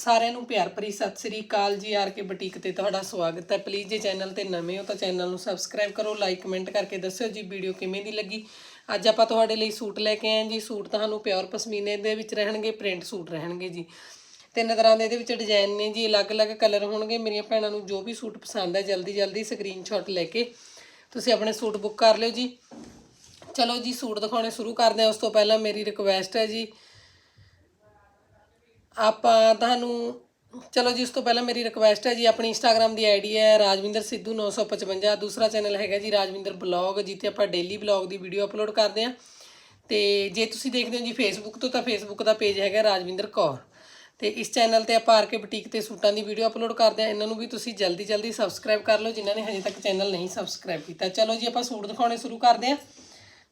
ਸਾਰਿਆਂ ਨੂੰ ਪਿਆਰ ਭਰੀ ਸਤਿ ਸ੍ਰੀ ਅਕਾਲ ਜੀ, ਆਰ ਕੇ ਬੁਟੀਕ ਤੇ ਤੁਹਾਡਾ ਸਵਾਗਤ ਹੈ। ਪਲੀਜ਼ ਜੇ ਚੈਨਲ ਤੇ ਨਵੇਂ ਹੋ ਤਾਂ ਚੈਨਲ ਨੂੰ ਸਬਸਕ੍ਰਾਈਬ ਕਰੋ ਲਾਈਕ ਕਮੈਂਟ ਕਰਕੇ ਦੱਸਿਓ ਜੀ ਵੀਡੀਓ ਕਿਵੇਂ ਦੀ ਲੱਗੀ। ਅੱਜ ਆਪਾਂ ਤੁਹਾਡੇ ਲਈ ਸੂਟ ਲੈ ਕੇ ਆਏ ਜੀ। ਸੂਟ ਤੁਹਾਨੂੰ ਪਿਓਰ ਪਸ਼ਮੀਨੇ ਦੇ ਵਿੱਚ ਰਹਿਣਗੇ ਪ੍ਰਿੰਟ ਸੂਟ ਰਹਿਣਗੇ ਜੀ। ਤਿੰਨ ਤਰ੍ਹਾਂ ਦੇ ਇਹਦੇ ਵਿੱਚ ਡਿਜ਼ਾਈਨ ਨੇ ਜੀ, ਅਲੱਗ-ਅਲੱਗ ਕਲਰ ਹੋਣਗੇ। ਮੇਰੀਆਂ ਭੈਣਾਂ ਨੂੰ ਜੋ ਵੀ ਸੂਟ ਪਸੰਦ ਹੈ ਜਲਦੀ ਜਲਦੀ ਸਕਰੀਨਸ਼ਾਟ ਲੈ ਕੇ ਤੁਸੀਂ ਆਪਣੇ ਸੂਟ ਬੁੱਕ ਕਰ ਲਿਓ ਜੀ। ਚਲੋ ਜੀ, ਸੂਟ ਦਿਖਾਉਣੇ ਸ਼ੁਰੂ ਕਰਦੇ ਹਾਂ। ਉਸ ਤੋਂ ਪਹਿਲਾਂ ਮੇਰੀ ਰਿਕੁਐਸਟ ਹੈ ਜੀ ਆਪਾਂ ਤੁਹਾਨੂੰ, ਚਲੋ ਜੀ, ਉਸ ਤੋਂ ਪਹਿਲਾਂ ਮੇਰੀ ਰਿਕੁਐਸਟ ਹੈ ਜੀ, ਆਪਣੀ ਇੰਸਟਾਗ੍ਰam ਦੀ ਆਈਡੀ ਹੈ ਰਾਜਵਿੰਦਰ ਸਿੱਧੂ 955 ਦੂਸਰਾ ਚੈਨਲ ਹੈਗਾ ਜੀ ਰਾਜਵਿੰਦਰ ਬਲੌਗ ਜਿੱਥੇ ਆਪਾਂ ਡੇਲੀ ਬਲੌਗ ਦੀ ਵੀਡੀਓ ਅਪਲੋਡ ਕਰਦੇ ਹਾਂ। ਤੇ ਜੇ ਤੁਸੀਂ ਦੇਖਦੇ ਹੋ ਜੀ ਫੇਸਬੁੱਕ ਤੋਂ, ਤਾਂ ਫੇਸਬੁੱਕ ਦਾ ਪੇਜ ਹੈਗਾ ਰਾਜਵਿੰਦਰ ਕੌਰ। ਤੇ ਇਸ ਚੈਨਲ ਤੇ ਆਪਾਂ ਆਰ ਕੇ ਬੁਟੀਕ ਤੇ ਸੂਟਾਂ ਦੀ ਵੀਡੀਓ ਅਪਲੋਡ ਕਰਦੇ ਹਾਂ। ਇਹਨਾਂ ਨੂੰ ਵੀ ਤੁਸੀਂ ਜਲਦੀ ਜਲਦੀ ਸਬਸਕ੍ਰਾਈਬ ਕਰ ਲਓ, ਜਿਨ੍ਹਾਂ ਨੇ ਹਜੇ ਤੱਕ ਚੈਨਲ ਨਹੀਂ ਸਬਸਕ੍ਰਾਈਬ ਕੀਤਾ। ਚਲੋ ਜੀ, ਆਪਾਂ ਸੂਟ ਦਿਖਾਉਣੇ ਸ਼ੁਰੂ ਕਰਦੇ ਹਾਂ।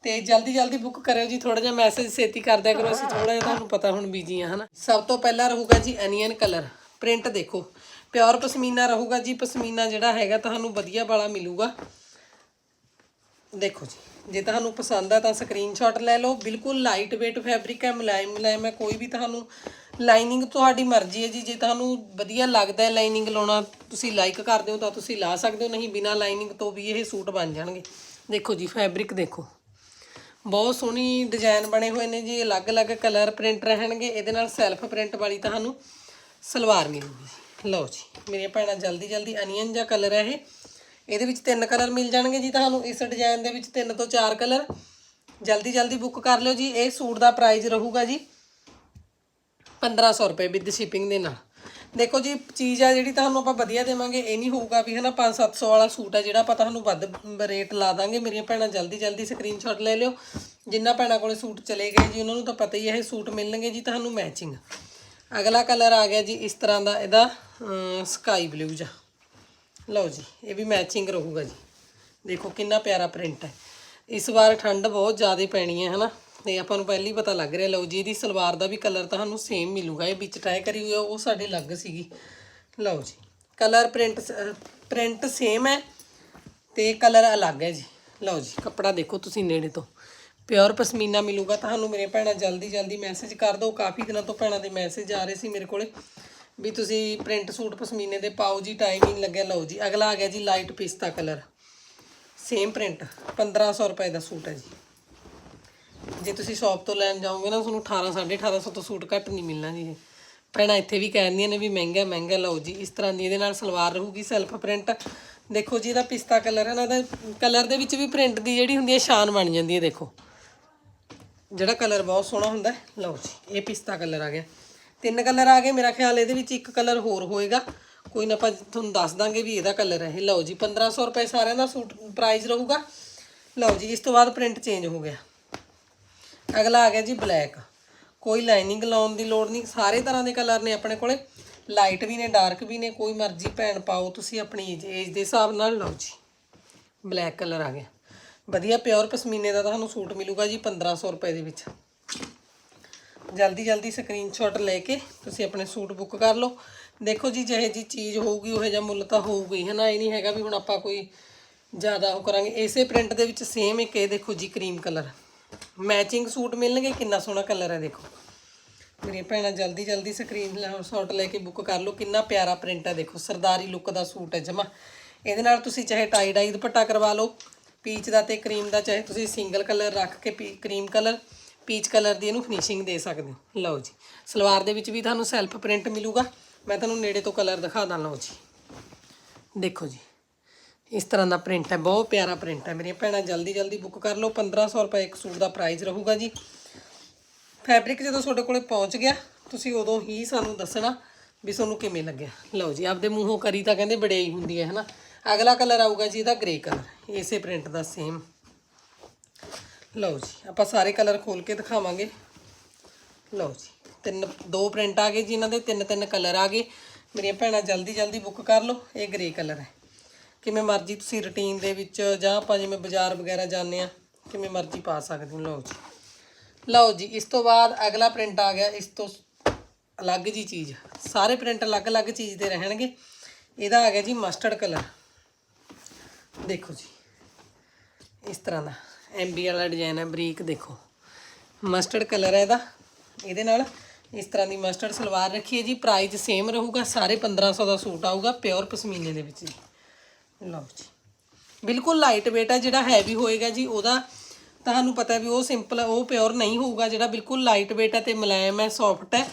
ਤੇ ਜਲਦੀ ਜਲਦੀ ਬੁੱਕ ਕਰਿਓ ਜੀ ਥੋੜਾ ਜਿਹਾ ਮੈਸੇਜ ਛੇਤੀ ਕਰਦਿਆ ਕਰੋ, ਅਸੀਂ ਥੋੜਾ ਜਿਹਾ ਤੁਹਾਨੂੰ ਪਤਾ ਹੁਣ ਬੀਜੀ ਆ, ਹਨਾ। ਸਭ ਤੋਂ ਪਹਿਲਾਂ ਰਹੂਗਾ ਜੀ ਅਨੀਅਨ ਕਲਰ ਪ੍ਰਿੰਟ ਦੇਖੋ। ਪਿਓਰ ਪਸ਼ਮੀਨਾ ਰਹੂਗਾ ਜੀ, ਪਸ਼ਮੀਨਾ ਜਿਹੜਾ ਹੈਗਾ ਤੁਹਾਨੂੰ ਵਧੀਆ ਵਾਲਾ ਮਿਲੂਗਾ। ਦੇਖੋ ਜੀ, ਜੇ ਤੁਹਾਨੂੰ ਪਸੰਦ ਆ ਤਾਂ ਸਕਰੀਨਸ਼ਾਟ ਲੈ ਲਓ, ਬਿਲਕੁਲ ਲਾਈਟ weight ਫੈਬਰਿਕ ਹੈ, ਮੁਲਾਇਮ ਮੁਲਾਇਮ ਹੈ, ਕੋਈ ਵੀ ਤੁਹਾਨੂੰ ਲਾਈਨਿੰਗ ਤੁਹਾਡੀ ਮਰਜ਼ੀ ਹੈ ਜੀ, ਜੇ ਤੁਹਾਨੂੰ ਵਧੀਆ ਲੱਗਦਾ ਹੈ ਲਾਈਨਿੰਗ ਲਾਉਣਾ, ਤੁਸੀਂ ਲਾਈਕ ਕਰਦੇ ਹੋ ਤਾਂ ਤੁਸੀਂ ਲਾ ਸਕਦੇ ਹੋ, ਨਹੀਂ ਬਿਨਾ ਲਾਈਨਿੰਗ ਤੋਂ ਵੀ ਇਹ ਸੂਟ ਬਣ ਜਾਣਗੇ। ਦੇਖੋ ਜੀ ਫੈਬਰਿਕ ਦੇਖੋ। ਬਹੁਤ ਸੋਹਣੀ ਡਿਜ਼ਾਈਨ ਬਣੇ ਹੋਏ ਨੇ ਜੀ, ਅਲੱਗ-ਅਲੱਗ ਕਲਰ ਪ੍ਰਿੰਟ ਰਹਿਣਗੇ, ਇਹਦੇ ਨਾਲ ਸੈਲਫ ਪ੍ਰਿੰਟ ਵਾਲੀ ਤੁਹਾਨੂੰ ਸਲਵਾਰ ਮਿਲੂਗੀ ਲਓ ਜੀ, ਮੇਰੀਆਂ ਭੈਣਾਂ ਜਲਦੀ ਜਲਦੀ ਅਨੀਅਨ ਜਾਂ ਕਲਰ ਹੈ ਇਹ। ਇਹਦੇ ਵਿੱਚ ਤਿੰਨ ਕਲਰ ਮਿਲ ਜਾਣਗੇ ਜੀ ਤੁਹਾਨੂੰ, ਇਸ ਡਿਜ਼ਾਈਨ ਦੇ ਵਿੱਚ ਤਿੰਨ ਤੋਂ ਚਾਰ ਕਲਰ ਜਲਦੀ ਜਲਦੀ ਬੁੱਕ ਕਰ ਲਿਓ ਜੀ, ਇਹ ਸੂਟ ਦਾ ਪ੍ਰਾਈਸ ਰਹੂਗਾ ਜੀ 1500 ਰੁਪਏ ਵਿਦ ਸ਼ਿਪਿੰਗ ਦੇ ਨਾਲ। ਦੇਖੋ ਜੀ, ਚੀਜ਼ ਆ ਜਿਹੜੀ ਤੁਹਾਨੂੰ ਆਪਾਂ ਵਧੀਆ ਦੇਵਾਂਗੇ, ਇਹ ਨਹੀਂ ਹੋਊਗਾ ਵੀ ਹਨਾ 5-700 ਵਾਲਾ ਸੂਟ ਆ ਜਿਹੜਾ ਆਪਾਂ ਤੁਹਾਨੂੰ ਵੱਧ ਰੇਟ ਲਾ ਦਾਂਗੇ। ਮੇਰੀਆਂ ਭੈਣਾਂ ਜਲਦੀ ਜਲਦੀ ਸਕਰੀਨਸ਼ਾਟ ਲੈ ਲਿਓ। ਜਿੰਨਾ ਭੈਣਾਂ ਕੋਲੇ ਸੂਟ ਚਲੇ ਗਏ ਜੀ, ਉਹਨਾਂ ਨੂੰ ਤਾਂ ਪਤਾ ਹੀ ਇਹ ਸੂਟ ਮਿਲਣਗੇ ਜੀ ਤੁਹਾਨੂੰ ਮੈਚਿੰਗ ਅਗਲਾ ਕਲਰ ਆ ਗਿਆ ਜੀ ਇਸ ਤਰ੍ਹਾਂ ਦਾ ਇਹਦਾ ਸਕਾਈ ਬਲੂ ਜਾ ਲਓ ਜੀ, ਇਹ ਵੀ ਮੈਚਿੰਗ ਰਹੂਗਾ ਜੀ। ਦੇਖੋ ਕਿੰਨਾ ਪਿਆਰਾ ਪ੍ਰਿੰਟ ਹੈ ਇਸ ਵਾਰ ਠੰਡ ਬਹੁਤ ਜ਼ਿਆਦਾ ਪੈਣੀ ਹੈ, ਹਨਾ। ਤੇ ਆਪਾਂ ਨੂੰ ਪਹਿਲੀ ਪਤਾ ਲੱਗ ਰਿਹਾ, ਲਓ ਜੀ, ਇਹਦੀ ਸਲਵਾਰ ਦਾ ਵੀ ਕਲਰ ਤੁਹਾਨੂੰ ਸੇਮ ਮਿਲੂਗਾ, ਇਹ ਵਿੱਚ ਟਾਈ ਕਰੀ ਹੋਈ ਆ, ਉਹ ਸਾਡੇ ਲੱਗ ਸੀਗੀ। ਲਓ ਜੀ ਕਲਰ ਪ੍ਰਿੰਟ ਪ੍ਰਿੰਟ ਸੇਮ ਹੈ ਤੇ ਕਲਰ ਅਲੱਗ ਹੈ ਜੀ। ਲਓ ਜੀ, ਕੱਪੜਾ ਦੇਖੋ ਤੁਸੀਂ ਨੇੜੇ ਤੋਂ। ਪਿਓਰ ਪਸ਼ਮੀਨਾ ਮਿਲੂਗਾ ਤੁਹਾਨੂੰ, ਮੇਰੇ ਭੈਣਾਂ ਜਲਦੀ ਜਲਦੀ ਮੈਸੇਜ ਕਰ ਦਿਓ। ਕਾਫੀ ਦਿਨਾਂ ਤੋਂ ਭੈਣਾਂ ਦੇ ਮੈਸੇਜ ਆ ਰਹੇ ਸੀ ਮੇਰੇ ਕੋਲੇ ਵੀ ਤੁਸੀਂ ਪ੍ਰਿੰਟ ਸੂਟ ਪਸ਼ਮੀਨੇ ਦੇ ਪਾਓ ਜੀ ਟਾਈਮ ਹੀ ਨਹੀਂ ਲੱਗਿਆ। ਲਓ ਜੀ, ਅਗਲਾ ਆ ਗਿਆ ਜੀ ਲਾਈਟ ਪਿਸਤਾ ਕਲਰ ਸੇਮ ਪ੍ਰਿੰਟ 1500 ਰੁਪਏ ਦਾ ਸੂਟ ਹੈ ਜੀ। ਜੇ ਤੁਸੀਂ ਸ਼ਾਪ ਤੋਂ ਲੈਣ ਜਾਓਗੇ ਨਾ, ਤੁਹਾਨੂੰ 18 1850 ਤੋਂ ਸੂਟ ਘੱਟ ਨਹੀਂ ਮਿਲਣਾ ਜੀ ਇਹ। ਭੈਣਾਂ ਇੱਥੇ ਵੀ ਕਹਿੰਦੀਆਂ ਨੇ ਵੀ ਮਹਿੰਗਾ ਮਹਿੰਗਾ, ਲਓ ਜੀ, ਇਸ ਤਰ੍ਹਾਂ ਦੀ ਇਹਦੇ ਨਾਲ ਸਲਵਾਰ ਰਹੂਗੀ ਸੈਲਫ ਪ੍ਰਿੰਟ ਦੇਖੋ ਜੀ, ਇਹਦਾ ਪਿਸਤਾ ਕਲਰ ਹੈ ਨਾ, ਇਹਦਾ ਕਲਰ ਦੇ ਵਿੱਚ ਵੀ ਪ੍ਰਿੰਟ ਦੀ ਜਿਹੜੀ ਹੁੰਦੀ ਹੈ, ਸ਼ਾਨ ਬਣ ਜਾਂਦੀ ਹੈ, ਦੇਖੋ। ਜਿਹੜਾ ਕਲਰ ਬਹੁਤ ਸੋਹਣਾ ਹੁੰਦਾ ਲਓ ਜੀ, ਇਹ ਪਿਸਤਾ ਕਲਰ ਆ ਗਿਆ। ਤਿੰਨ ਕਲਰ ਆ ਗਏ, ਮੇਰਾ ਖਿਆਲ ਇਹਦੇ ਵਿੱਚ ਇੱਕ ਕਲਰ ਹੋਰ ਹੋਏਗਾ। ਕੋਈ ਨਾ ਆਪਾਂ ਤੁਹਾਨੂੰ ਦੱਸ ਦਾਂਗੇ ਵੀ ਇਹਦਾ ਕਲਰ ਹੈ ਇਹ। ਲਓ ਜੀ 1500 ਰੁਪਏ ਸਾਰਿਆਂ ਦਾ ਸੂਟ ਪ੍ਰਾਈਸ ਰਹੂਗਾ। ਲਓ ਜੀ, ਇਸ ਤੋਂ ਬਾਅਦ ਪ੍ਰਿੰਟ ਚੇਂਜ ਹੋ ਗਿਆ। ਅਗਲਾ ਆ ਗਿਆ ਜੀ ਬਲੈਕ। ਕੋਈ ਲਾਈਨਿੰਗ ਲਾਉਣ ਦੀ ਲੋੜ ਨਹੀਂ। ਸਾਰੇ ਤਰ੍ਹਾਂ ਦੇ ਕਲਰ ਨੇ ਆਪਣੇ ਕੋਲੇ। ਲਾਈਟ ਵੀ ਨੇ, ਡਾਰਕ ਵੀ ਨੇ। ਕੋਈ ਮਰਜ਼ੀ ਭੈਣ ਪਾਓ, ਤੁਸੀਂ ਆਪਣੀ ਏਜ ਏਜ ਦੇ ਹਿਸਾਬ ਨਾਲ ਲਓ ਜੀ। ਬਲੈਕ ਕਲਰ ਆ ਗਿਆ। ਵਧੀਆ, ਪਿਓਰ ਪਸ਼ਮੀਨੇ ਦਾ ਤੁਹਾਨੂੰ ਸੂਟ ਮਿਲੂਗਾ ਜੀ 1500 ਰੁਪਏ ਦੇ ਵਿੱਚ। ਜਲਦੀ ਜਲਦੀ ਸਕਰੀਨਸ਼ਾਟ ਲੈ ਕੇ ਤੁਸੀਂ ਆਪਣੇ ਸੂਟ ਬੁੱਕ ਕਰ ਲਓ। ਦੇਖੋ ਜੀ, ਜਿਹੇ ਜੀ ਚੀਜ਼ ਹੋਊਗੀ, ਉਹ ਜਿਹਾ ਮੁੱਲ ਤਾਂ ਹੋਊਗਾ ਹੀ। ਹਨਾ, ਇਹ ਨਹੀਂ ਹੈਗਾ ਵੀ ਹੁਣ ਆਪਾਂ ਕੋਈ ਜ਼ਿਆਦਾ ਉਹ ਕਰਾਂਗੇ। ਇਸੇ ਪ੍ਰਿੰਟ ਦੇ ਵਿੱਚ ਸੇਮ ਇੱਕ, ਇਹ ਦੇਖੋ ਜੀ ਕਰੀਮ ਕਲਰ ਮੈਚਿੰਗ ਸੂਟ ਮਿਲਣਗੇ, ਕਿੰਨਾ ਸੋਹਣਾ ਕਲਰ ਹੈ ਦੇਖੋ। ਮੇਰੀਆਂ ਭੈਣਾਂ ਜਲਦੀ ਜਲਦੀ ਸਕਰੀਨ ਸ਼ਾਟ ਲੈ ਕੇ ਬੁੱਕ ਕਰ ਲਓ, ਕਿੰਨਾ ਪਿਆਰਾ ਪ੍ਰਿੰਟ ਹੈ ਦੇਖੋ, ਸਰਦਾਰੀ ਲੁੱਕ ਦਾ ਸੂਟ ਹੈ ਜਮਾ। ਇਹਦੇ ਨਾਲ ਤੁਸੀਂ ਚਾਹੇ ਟਾਈ ਡਾਈ ਦੁਪੱਟਾ ਕਰਵਾ ਲਓ ਪੀਚ ਦਾ ਤੇ ਕਰੀਮ ਦਾ, ਚਾਹੇ ਤੁਸੀਂ ਸਿੰਗਲ ਕਲਰ ਰੱਖ ਕੇ ਕਰੀਮ ਕਲਰ ਪੀਚ ਕਲਰ ਦੀ ਇਹਨੂੰ ਫਿਨਿਸ਼ਿੰਗ ਦੇ ਸਕਦੇ ਹੋ। ਲਓ ਜੀ, ਸਲਵਾਰ ਦੇ ਵਿੱਚ ਵੀ ਤੁਹਾਨੂੰ ਸੈਲਫ ਪ੍ਰਿੰਟ ਮਿਲੂਗਾ। ਮੈਂ ਤੁਹਾਨੂੰ ਨੇੜੇ ਤੋਂ ਕਲਰ ਦਿਖਾ ਦਾਂ, ਲਓ ਜੀ। ਦੇਖੋ ਜੀ। ਇਸ ਤਰ੍ਹਾਂ ਦਾ ਪ੍ਰਿੰਟ ਹੈ, ਬਹੁਤ ਪਿਆਰਾ ਪ੍ਰਿੰਟ ਹੈ। ਮੇਰੀਆਂ ਭੈਣਾਂ ਜਲਦੀ ਜਲਦੀ ਬੁੱਕ ਕਰ ਲਓ। 1500 ਰੁਪਏ ਇੱਕ ਸੂਟ ਦਾ ਪ੍ਰਾਈਸ ਰਹੂਗਾ ਜੀ। ਫੈਬਰਿਕ ਜਦੋਂ ਤੁਹਾਡੇ ਕੋਲੇ ਪਹੁੰਚ ਗਿਆ, ਤੁਸੀਂ ਉਦੋਂ ਹੀ ਸਾਨੂੰ ਦੱਸਣਾ ਵੀ ਤੁਹਾਨੂੰ ਕਿਵੇਂ ਲੱਗਿਆ। ਲਓ ਜੀ, ਆਪਦੇ ਮੂੰਹੋਂ ਕਰੀ ਤਾਂ ਕਹਿੰਦੇ ਬੜਾਈ ਹੁੰਦੀ ਹੈ, ਹਨਾ? ਅਗਲਾ ਕਲਰ ਆਊਗਾ ਜੀ ਇਹਦਾ ਗ੍ਰੇ ਕਲਰ ਇਸੇ ਪ੍ਰਿੰਟ ਦਾ ਸੇਮ ਲਓ ਜੀ, ਆਪਾਂ ਸਾਰੇ ਕਲਰ ਖੋਲ ਕੇ ਦਿਖਾਵਾਂਗੇ। ਲਓ ਜੀ, ਤਿੰਨ, ਦੋ ਪ੍ਰਿੰਟ ਆ ਗਏ ਜੀ ਇਹਨਾਂ ਦੇ ਤਿੰਨ ਤਿੰਨ ਕਲਰ ਆ ਗਏ। ਮੇਰੀਆਂ ਭੈਣਾਂ ਜਲਦੀ ਜਲਦੀ ਬੁੱਕ ਕਰ ਲਓ। ਇਹ ਗ੍ਰੇ ਕਲਰ ਹੈ। ਕਿਵੇਂ ਮਰਜ਼ੀ ਤੁਸੀਂ ਰੁਟੀਨ ਦੇ ਵਿੱਚ ਜਾਂ ਆਪਾਂ ਜਿਵੇਂ ਬਾਜ਼ਾਰ ਵਗੈਰਾ ਜਾਂਦੇ ਆ ਕਿਵੇਂ ਮਰਜ਼ੀ ਪਾ ਸਕਦੇ ਹੋ, ਲਓ ਜੀ। ਲਓ ਜੀ, ਇਸ ਤੋਂ ਬਾਅਦ ਅਗਲਾ ਪ੍ਰਿੰਟ ਆ ਗਿਆ, ਇਸ ਤੋਂ ਅਲੱਗ ਜੀ ਚੀਜ਼। ਸਾਰੇ ਪ੍ਰਿੰਟ ਅਲੱਗ-ਅਲੱਗ ਚੀਜ਼ ਦੇ ਰਹਿਣਗੇ। ਇਹਦਾ ਆ ਗਿਆ ਜੀ ਮਸਟਰਡ ਕਲਰ ਦੇਖੋ ਜੀ, ਇਸ ਤਰ੍ਹਾਂ ਦਾ। ਐਮਬੀ ਵਾਲਾ ਡਿਜ਼ਾਈਨ ਹੈ, ਬਰੀਕ ਦੇਖੋ। ਮਸਟਰਡ ਕਲਰ ਹੈ ਇਹਦਾ। ਇਹਦੇ ਨਾਲ ਇਸ ਤਰ੍ਹਾਂ ਦੀ ਮਸਟਰਡ ਸਲਵਾਰ ਰੱਖੀ ਹੈ ਜੀ। ਪ੍ਰਾਈਸ ਸੇਮ ਰਹੂਗਾ, ਸਾਰੇ 1500 ਦਾ ਸੂਟ ਆਊਗਾ ਪਿਓਰ ਪਸ਼ਮੀਨੇ ਦੇ ਵਿੱਚ ਜੀ। ਲਓ ਜੀ। ਬਿਲਕੁਲ ਲਾਈਟ weight ਹੈ ਜਿਹੜਾ ਹੈਵੀ ਹੋਏਗਾ ਜੀ, ਉਹਦਾ ਤੁਹਾਨੂੰ ਪਤਾ ਵੀ ਉਹ ਸਿੰਪਲ ਉਹ ਪਿਓਰ ਨਹੀਂ ਹੋਊਗਾ, ਜਿਹੜਾ ਬਿਲਕੁਲ ਲਾਈਟ weight ਹੈ ਤੇ ਮੁਲਾਇਮ ਹੈ ਸੌਫਟ ਹੈ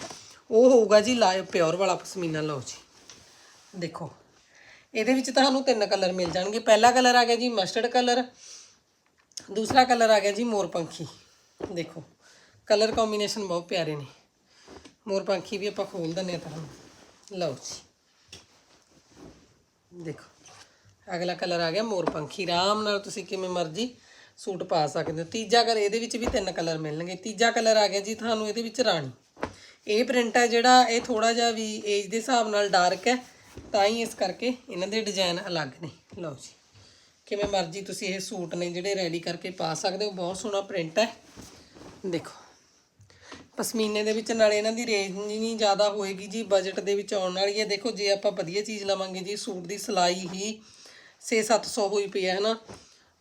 ਉਹ ਹੋਊਗਾ ਜੀ ਪਿਓਰ ਵਾਲਾ ਪਸ਼ਮੀਨਾ, ਲਓ ਜੀ। ਦੇਖੋ, ਇਹਦੇ ਵਿੱਚ ਤੁਹਾਨੂੰ ਤਿੰਨ ਕਲਰ ਮਿਲ ਜਾਣਗੇ। ਪਹਿਲਾ ਕਲਰ ਆ ਗਿਆ ਜੀ ਮਸਟਰਡ ਕਲਰ ਦੂਸਰਾ ਕਲਰ ਆ ਗਿਆ ਜੀ ਮੋਰਪੰਖੀ ਦੇਖੋ ਕਲਰ ਕੰਬੀਨੇਸ਼ਨ ਬਹੁਤ ਪਿਆਰੇ ਨੇ। ਮੋਰਪੰਖੀ ਵੀ ਆਪਾਂ ਖੋਲ ਦਿੰਦੇ ਆ ਤੁਹਾਨੂੰ। ਲਓ ਜੀ। ਦੇਖੋ ਅਗਲਾ ਕਲਰ ਆ ਗਿਆ ਮੋਰ ਪੰਖੀ। ਆਰਾਮ ਨਾਲ ਤੁਸੀਂ ਕਿਵੇਂ ਮਰਜ਼ੀ ਸੂਟ ਪਾ ਸਕਦੇ ਹੋ। ਤੀਜਾ ਕਲਰ, ਇਹਦੇ ਵਿੱਚ ਵੀ ਤਿੰਨ ਕਲਰ ਮਿਲਣਗੇ। ਤੀਜਾ ਕਲਰ ਆ ਗਿਆ ਜੀ ਤੁਹਾਨੂੰ ਇਹਦੇ ਵਿੱਚ ਰਾਣੀ। ਇਹ ਪ੍ਰਿੰਟ ਹੈ ਜਿਹੜਾ ਇਹ ਥੋੜਾ ਜਿਹਾ ਵੀ ਏਜ ਦੇ ਹਿਸਾਬ ਨਾਲ ਡਾਰਕ ਹੈ, ਤਾਂ ਹੀ ਇਸ ਕਰਕੇ ਇਹਨਾਂ ਦੇ ਡਿਜ਼ਾਈਨ ਅਲੱਗ ਨੇ। ਲਓ ਜੀ, ਕਿਵੇਂ ਮਰਜ਼ੀ ਤੁਸੀਂ ਇਹ ਸੂਟ ਨੇ ਜਿਹੜੇ ਰੈਡੀ ਕਰਕੇ ਪਾ ਸਕਦੇ ਹੋ। ਬਹੁਤ ਸੋਹਣਾ ਪ੍ਰਿੰਟ ਹੈ। ਦੇਖੋ, ਪਸ਼ਮੀਨੇ ਦੇ ਵਿੱਚ ਨਾਲੇ ਇਹਨਾਂ ਦੀ ਰੇਂਜ ਨਹੀਂ ਜ਼ਿਆਦਾ ਹੋਏਗੀ ਜੀ। ਬਜਟ ਦੇ ਵਿੱਚ ਆਉਣ ਵਾਲੀ ਹੈ। ਦੇਖੋ, ਜੇ ਆਪਾਂ ਵਧੀਆ ਚੀਜ਼ ਲਵਾਂਗੇ ਜੀ, ਸੂਟ ਦੀ ਸਿਲਾਈ ਹੀ 6-700 ਹੋਈ ਪਈ ਹੈ, ਹਨਾ।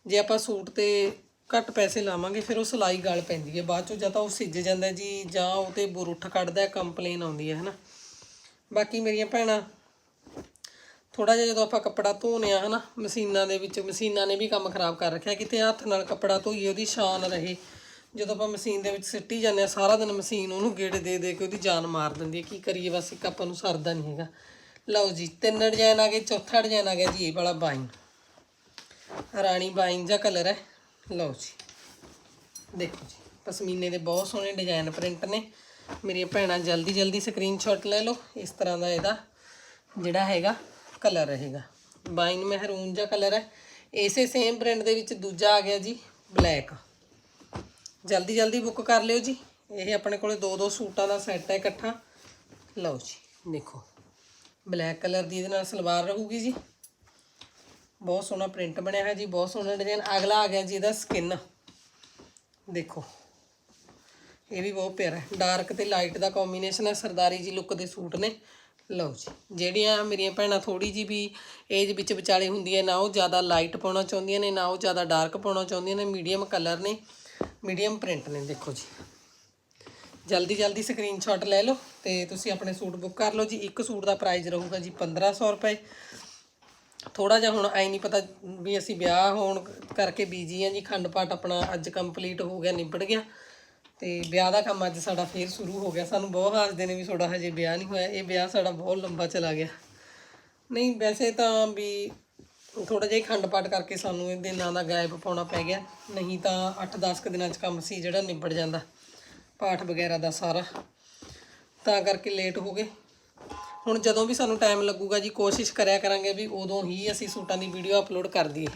ਜੇ ਆਪਾਂ ਸੂਟ ਤੇ ਘੱਟ ਪੈਸੇ ਲਾਵਾਂਗੇ, ਫਿਰ ਉਹ ਸਿਲਾਈ ਗਲ ਪੈਂਦੀ ਹੈ। ਬਾਅਦ ਚੋਂ ਜਾਂ ਤਾਂ ਉਹ ਸਿੱਜ ਜਾਂਦਾ ਜੀ, ਜਾਂ ਉਹ ਤੇ ਬੁਰੁੱਠ ਕੱਢਦਾ ਕੰਪਲੇਨ ਆਉਂਦੀ ਹੈ, ਹਨਾ। ਬਾਕੀ ਮੇਰੀਆਂ ਭੈਣਾਂ ਥੋੜਾ ਜਿਹਾ ਜਦੋਂ ਆਪਾਂ ਕੱਪੜਾ ਧੋਨੇ ਆ, ਹਨਾ, ਮਸ਼ੀਨਾਂ ਦੇ ਵਿੱਚ, ਮਸ਼ੀਨਾਂ ਨੇ ਵੀ ਕੰਮ ਖਰਾਬ ਕਰ ਰੱਖਿਆ, ਕਿਤੇ ਹੱਥ ਨਾਲ ਕੱਪੜਾ ਧੋਈਏ, ਉਹਦੀ ਸ਼ਾਨ ਰਹੇ। ਜਦੋਂ ਆਪਾਂ ਮਸ਼ੀਨ ਦੇ ਵਿੱਚ ਸਿੱਟੀ ਜਾਂਦੇ ਆ, ਸਾਰਾ ਦਿਨ ਮਸ਼ੀਨ ਉਹਨੂੰ ਗੇੜੇ ਦੇ ਦੇ ਕੇ ਉਹਦੀ ਜਾਨ ਮਾਰ ਦਿੰਦੀ ਹੈ। ਕੀ ਕਰੀਏ, ਬਸ ਇੱਕ ਆਪਾਂ ਨੂੰ ਸਰਦਾ ਨਹੀਂ ਹੈਗਾ। ਲਓ ਜੀ, ਤਿੰਨ ਡਿਜ਼ਾਈਨ ਆ ਗਏ, ਚੌਥਾ ਡਿਜ਼ਾਈਨ ਆ ਗਿਆ ਜੀ, ਇਹ ਵਾਲਾ ਬਾਈਨ ਰਾਣੀ ਬਾਈਨ ਦਾ ਕਲਰ ਹੈ। ਲਓ ਜੀ, ਦੇਖੋ ਜੀ, ਪਸ਼ਮੀਨੇ ਦੇ ਬਹੁਤ ਸੋਹਣੇ ਡਿਜ਼ਾਈਨ ਪ੍ਰਿੰਟ ਨੇ। ਮੇਰੀਆਂ ਭੈਣਾਂ ਜਲਦੀ ਜਲਦੀ ਸਕਰੀਨਸ਼ਾਟ ਲੈ ਲਓ, ਇਸ ਤਰ੍ਹਾਂ ਦਾ ਇਹਦਾ ਜਿਹੜਾ ਹੈਗਾ ਕਲਰ ਰਹੇਗਾ। ਬਾਈਨ ਮਹਿਰੂਨ ਜਿਹਾ ਕਲਰ ਹੈ। ਇਸੇ ਸੇਮ ਪ੍ਰਿੰਟ ਦੇ ਵਿੱਚ ਦੂਜਾ ਆ ਗਿਆ ਜੀ ਬਲੈਕ ਜਲਦੀ ਜਲਦੀ ਬੁੱਕ ਕਰ ਲਿਓ ਜੀ। ਇਹ ਆਪਣੇ ਕੋਲੇ ਦੋ ਦੋ ਸੂਟਾਂ ਦਾ ਸੈੱਟ ਹੈ ਇਕੱਠਾ। ਲਓ ਜੀ, ਦੇਖੋ। ਬਲੈਕ ਕਲਰ ਦੀ ਇਹਦੇ ਨਾਲ ਸਲਵਾਰ ਰਹੂਗੀ ਜੀ। ਬਹੁਤ ਸੋਹਣਾ ਪ੍ਰਿੰਟ ਬਣਿਆ ਹੈ ਜੀ, ਬਹੁਤ ਸੋਹਣਾ ਡਿਜ਼ਾਈਨ। ਅਗਲਾ ਆ ਗਿਆ ਜੀ ਇਹਦਾ ਸਕਿਨ। ਦੇਖੋ, ਇਹ ਵੀ ਬਹੁਤ ਪਿਆਰਾ ਹੈ। ਡਾਰਕ ਤੇ ਲਾਈਟ ਦਾ ਕੰਬੀਨੇਸ਼ਨ ਹੈ, ਸਰਦਾਰੀ ਜੀ ਲੁੱਕ ਦੇ ਸੂਟ ਨੇ। ਲਓ ਜੀ, ਜਿਹੜੀਆਂ ਮੇਰੀਆਂ ਭੈਣਾਂ ਥੋੜੀ ਜੀ ਵੀ ਏਜ ਵਿੱਚ ਵਿਚਾਲੇ ਹੁੰਦੀਆਂ, ਨਾ ਉਹ ਜ਼ਿਆਦਾ ਲਾਈਟ ਪਾਉਣਾ ਚਾਹੁੰਦੀਆਂ ਨੇ, ਨਾ ਉਹ ਜ਼ਿਆਦਾ ਡਾਰਕ ਪਾਉਣਾ ਚਾਹੁੰਦੀਆਂ ਨੇ ਮੀਡੀਅਮ ਕਲਰ ਨੇ ਮੀਡੀਅਮ ਪ੍ਰਿੰਟ ਨੇ, ਦੇਖੋ ਜੀ। ਜਲਦੀ ਜਲਦੀ ਸਕਰੀਨਸ਼ਾਟ ਲੈ ਲਓ ਤੇ ਤੁਸੀਂ ਆਪਣੇ ਸੂਟ ਬੁੱਕ ਕਰ ਲਓ ਜੀ। ਇੱਕ ਸੂਟ ਦਾ ਪ੍ਰਾਈਸ ਰਹੂਗਾ ਜੀ 1500 ਰੁਪਏ। ਥੋੜਾ ਜਿਹਾ ਹੁਣ ਐ ਨਹੀਂ ਪਤਾ ਵੀ ਅਸੀਂ ਵਿਆਹ ਹੋਣ ਕਰਕੇ ਬੀਜੀ ਆ ਜੀ, ਖੰਡ ਪਾਠ ਆਪਣਾ ਅੱਜ ਕੰਪਲੀਟ ਹੋ ਗਿਆ, ਨਿਬੜ ਗਿਆ। ਤੇ ਵਿਆਹ ਦਾ ਕੰਮ ਅੱਜ ਸਾਡਾ ਫੇਰ ਸ਼ੁਰੂ ਹੋ ਗਿਆ। ਸਾਨੂੰ ਬਹੁਤ ਹੱਸਦੇ ਨੇ ਵੀ ਤੁਹਾਡਾ ਹਜੇ ਵਿਆਹ ਨਹੀਂ ਹੋਇਆ। ਇਹ ਵਿਆਹ ਸਾਡਾ ਬਹੁਤ ਲੰਬਾ ਚਲਾ ਗਿਆ। ਨਹੀਂ, ਵੈਸੇ ਤਾਂ ਵੀ ਥੋੜਾ ਜਿਹਾ ਖੰਡ ਪਾਠ ਕਰਕੇ ਸਾਨੂੰ ਇਹ ਦਿਨਾਂ ਦਾ ਗਾਇਬ ਪਾਉਣਾ ਪੈ ਗਿਆ। ਨਹੀਂ ਤਾਂ 8-10 ਕੁ ਦਿਨਾਂ 'ਚ ਕੰਮ ਸੀ ਜਿਹੜਾ ਨਿਬੜ ਜਾਂਦਾ। ਪਾਠ ਵਗੈਰਾ ਦਾ ਸਾਰਾ। ਤਾਂ ਕਰਕੇ ਲੇਟ ਹੋ ਗਏ। ਹੁਣ ਜਦੋਂ ਵੀ ਸਾਨੂੰ ਟਾਈਮ ਲੱਗੂਗਾ ਜੀ, ਕੋਸ਼ਿਸ਼ ਕਰਿਆ ਕਰਾਂਗੇ ਵੀ ਉਦੋਂ ਹੀ ਅਸੀਂ ਸੂਟਾਂ ਦੀ ਵੀਡੀਓ ਅਪਲੋਡ ਕਰ ਦਈਏ।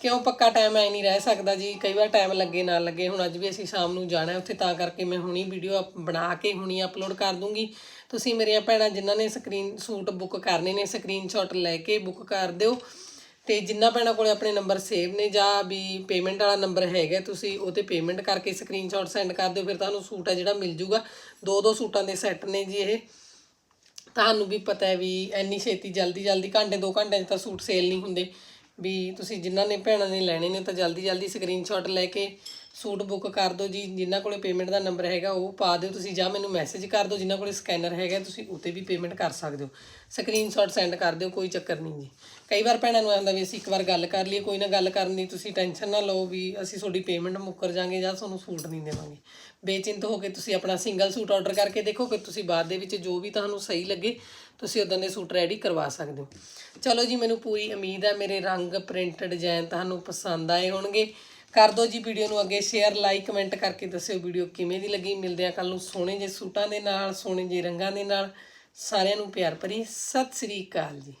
ਕਿਉਂ ਪੱਕਾ ਟਾਈਮ ਐ ਨਹੀਂ ਰਹਿ ਸਕਦਾ ਜੀ? ਕਈ ਵਾਰ ਟਾਈਮ ਲੱਗੇ, ਨਾ ਲੱਗੇ। ਹੁਣ ਅੱਜ ਵੀ ਅਸੀਂ ਸ਼ਾਮ ਨੂੰ ਜਾਣਾ ਉੱਥੇ, ਤਾਂ ਕਰਕੇ ਮੈਂ ਹੁਣੀ ਵੀਡੀਓ ਬਣਾ ਕੇ ਹੁਣੀ ਅਪਲੋਡ ਕਰ ਦੂੰਗੀ। ਤੁਸੀਂ ਮੇਰੀਆਂ ਭੈਣਾਂ, ਜਿਨ੍ਹਾਂ ਨੇ ਸਕਰੀਨ ਸੂਟ ਬੁੱਕ ਕਰਨੇ ਨੇ ਸਕਰੀਨਸ਼ਾਟ ਲੈ ਕੇ ਬੁੱਕ ਕਰ ਦਿਓ। ਤੇ ਜਿੰਨਾ ਭੈਣਾਂ ਕੋਲੇ ਆਪਣੇ ਨੰਬਰ ਸੇਵ ਨੇ ਜਾਂ ਵੀ ਪੇਮੈਂਟ ਵਾਲਾ ਨੰਬਰ ਹੈਗਾ ਤੁਸੀਂ ਉਹ ਤੇ ਪੇਮੈਂਟ ਕਰਕੇ ਸਕਰੀਨਸ਼ਾਟ ਸੈਂਡ ਕਰ ਦਿਓ, ਫਿਰ ਤੁਹਾਨੂੰ ਸੂਟ ਹੈ ਜਿਹੜਾ ਮਿਲ ਜੂਗਾ। ਦੋ ਦੋ ਸੂਟਾਂ ਦੇ ਸੈੱਟ ਨੇ ਜੀ ਇਹ। ਤੁਹਾਨੂੰ ਵੀ ਪਤਾ ਹੈ ਵੀ ਇੰਨੀ ਛੇਤੀ ਜਲਦੀ ਜਲਦੀ, ਘੰਟੇ ਦੋ ਘੰਟਿਆਂ 'ਚ ਤਾਂ ਸੂਟ ਸੇਲ ਨਹੀਂ ਹੁੰਦੇ। ਵੀ ਤੁਸੀਂ ਜਿਨ੍ਹਾਂ ਨੇ ਭੈਣਾਂ ਨੇ ਲੈਣੇ ਨੇ ਤਾਂ ਜਲਦੀ ਜਲਦੀ ਸਕਰੀਨਸ਼ਾਟ ਲੈ ਕੇ ਸੂਟ ਬੁੱਕ ਕਰ ਦਿਓ ਜੀ, ਜਿਨ੍ਹਾਂ ਕੋਲੇ ਪੇਮੈਂਟ ਦਾ ਨੰਬਰ ਹੈਗਾ, ਉਹ ਪਾ ਦਿਓ ਤੁਸੀਂ, ਜਾਂ ਮੈਨੂੰ ਮੈਸੇਜ ਕਰ ਦਿਓ, ਜਿਨ੍ਹਾਂ ਕੋਲੇ ਸਕੈਨਰ ਹੈਗਾ, ਤੁਸੀਂ ਉਤੇ ਵੀ ਪੇਮੈਂਟ ਕਰ ਸਕਦੇ ਹੋ। ਸਕਰੀਨਸ਼ਾਟ ਸੈਂਡ ਕਰ ਦਿਓ, ਕੋਈ ਚੱਕਰ ਨਹੀਂ ਜੀ। ਕਈ ਵਾਰ ਭੈਣਾਂ ਨੂੰ ਆਉਂਦਾ ਵੀ ਅਸੀਂ ਇੱਕ ਵਾਰ ਗੱਲ ਕਰ ਲਈਏ, ਕੋਈ ਨਾ ਗੱਲ ਕਰਨ ਦੀ ਤੁਸੀਂ ਟੈਨਸ਼ਨ ਨਾ ਲਓ ਵੀ ਅਸੀਂ ਤੁਹਾਡੀ ਪੇਮੈਂਟ ਮੁੱਕਰ ਜਾਾਂਗੇ ਜਾਂ ਤੁਹਾਨੂੰ ਸੂਟ ਨਹੀਂ ਦੇਵਾਂਗੇ। ਬੇਚਿੰਤ ਹੋ ਕੇ ਤੁਸੀਂ ਆਪਣਾ ਸਿੰਗਲ ਸੂਟ ਆਰਡਰ ਕਰਕੇ ਦੇਖੋ, ਫਿਰ ਤੁਸੀਂ ਬਾਅਦ ਦੇ ਵਿੱਚ ਜੋ ਵੀ ਤੁਹਾਨੂੰ ਸਹੀ ਲੱਗੇ, ਤੁਸੀਂ ਉਦਾਂ ਦੇ ਸੂਟ ਰੈਡੀ ਕਰਵਾ ਸਕਦੇ ਹੋ। ਚਲੋ ਜੀ, ਮੈਨੂੰ ਪੂਰੀ ਉਮੀਦ ਹੈ, ਮੇਰੇ ਰੰਗ ਪ੍ਰਿੰਟ ਡਿਜ਼ਾਈਨ ਤੁਹਾਨੂੰ ਪਸੰਦ ਆਏ ਹੋਣਗੇ। ਕਰ ਦਿਓ ਜੀ ਵੀਡੀਓ ਨੂੰ ਅੱਗੇ ਸ਼ੇਅਰ ਲਾਈਕ ਕਮੈਂਟ ਕਰਕੇ ਦੱਸਿਓ ਵੀਡੀਓ ਕਿਵੇਂ ਦੀ ਲੱਗੀ। ਮਿਲਦੇ ਆ ਕੱਲ ਨੂੰ ਸੋਹਣੇ ਜਿਹੇ ਸੂਟਾਂ ਦੇ ਨਾਲ, ਸੋਹਣੇ ਜਿਹੇ ਰੰਗਾਂ ਦੇ ਨਾਲ। ਸਾਰਿਆਂ ਨੂੰ ਪਿਆਰ ਭਰੀ ਸਤਿ ਸ੍ਰੀ ਅਕਾਲ ਜੀ।